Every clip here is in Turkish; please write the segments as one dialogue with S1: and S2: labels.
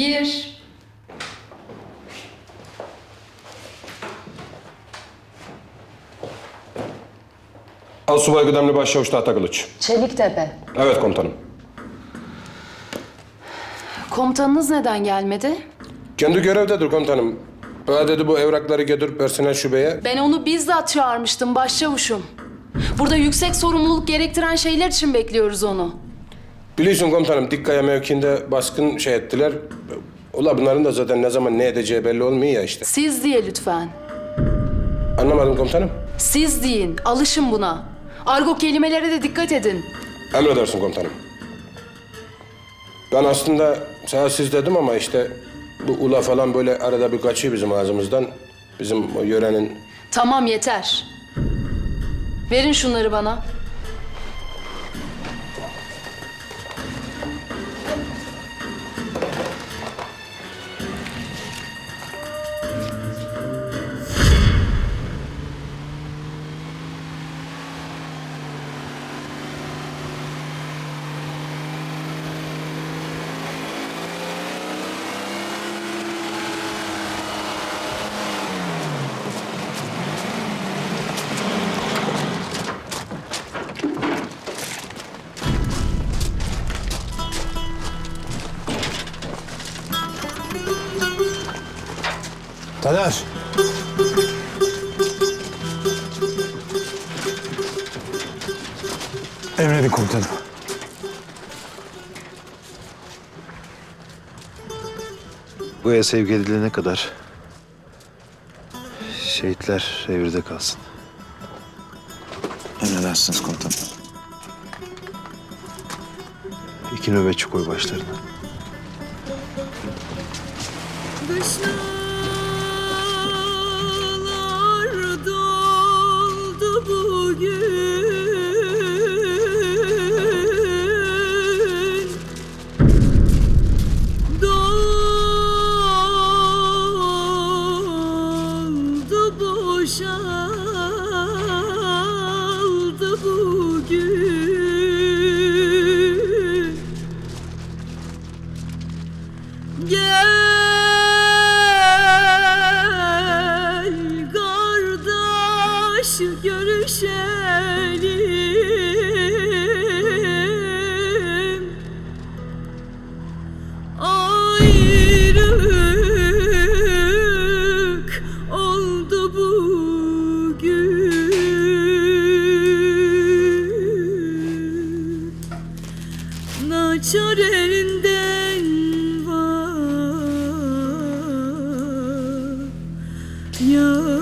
S1: Gir.
S2: Asubay Kıdemli Başçavuş Tahta Kılıç.
S1: Çeliktepe.
S2: Evet komutanım.
S1: Komutanınız neden gelmedi?
S2: Kendi görevdedir komutanım. Bana dedi bu evrakları getir personel şubeye.
S1: Ben onu bizzat çağırmıştım başçavuşum. Burada yüksek sorumluluk gerektiren şeyler için bekliyoruz onu.
S2: Biliyorsun komutanım Dikkaya mevkinde baskın şey ettiler. Ula bunların da zaten ne zaman ne edeceği belli olmuyor ya işte.
S1: Siz diye lütfen.
S2: Anlamadım komutanım.
S1: Siz deyin. Alışın buna. Argo kelimelere de dikkat edin.
S2: Emredersin komutanım. Ben aslında sana siz dedim ama işte bu ula falan böyle arada bir kaçıyor bizim ağzımızdan. Bizim o yörenin
S1: Tamam yeter. Verin şunları bana.
S3: Taner. Emredin komutanım.
S4: Buraya sevk edilene kadar şehitler revirde kalsın.
S3: Emredersiniz komutanım.
S4: İki nöbetçi koy başlarına.
S5: Dışlar boşaldı bugün Naçar elinden var. Yar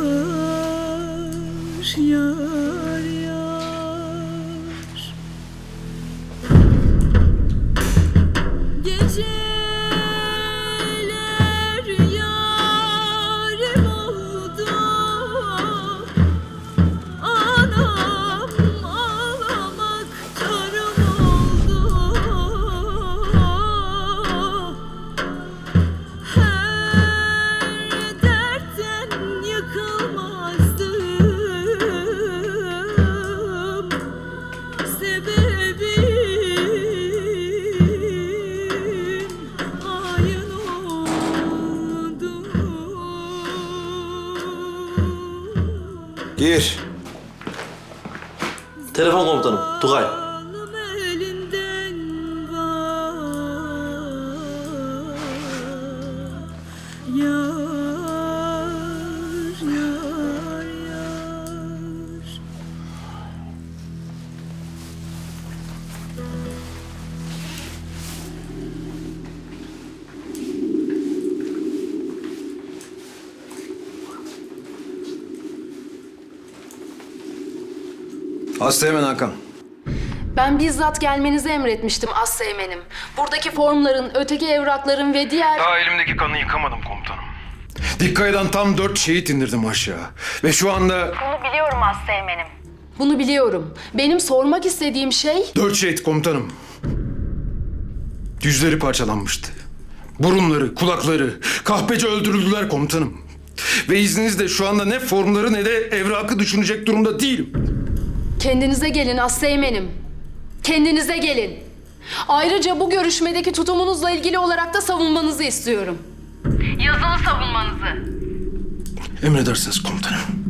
S2: Gir.
S6: Telefon komutanım. Tugay.
S3: Hasta hemen Hakan.
S1: Ben bizzat gelmenizi emretmiştim Asseğmenim. Buradaki formların, öteki evrakların ve diğer...
S7: Daha elimdeki kanı yıkamadım komutanım.
S3: Dikkaya'dan tam dört şehit indirdim aşağı. Ve şu anda
S1: Bunu biliyorum. Benim sormak istediğim şey...
S3: dört şehit komutanım. Yüzleri parçalanmıştı. Burunları, kulakları, kahpece öldürüldüler komutanım. Ve izninizle şu anda ne formları ne de evrakı düşünecek durumda değilim.
S1: Kendinize gelin Asseğmenim. Kendinize gelin. Ayrıca bu görüşmedeki tutumunuzla ilgili olarak da savunmanızı istiyorum. Yazılı savunmanızı.
S3: Emredersiniz komutanım.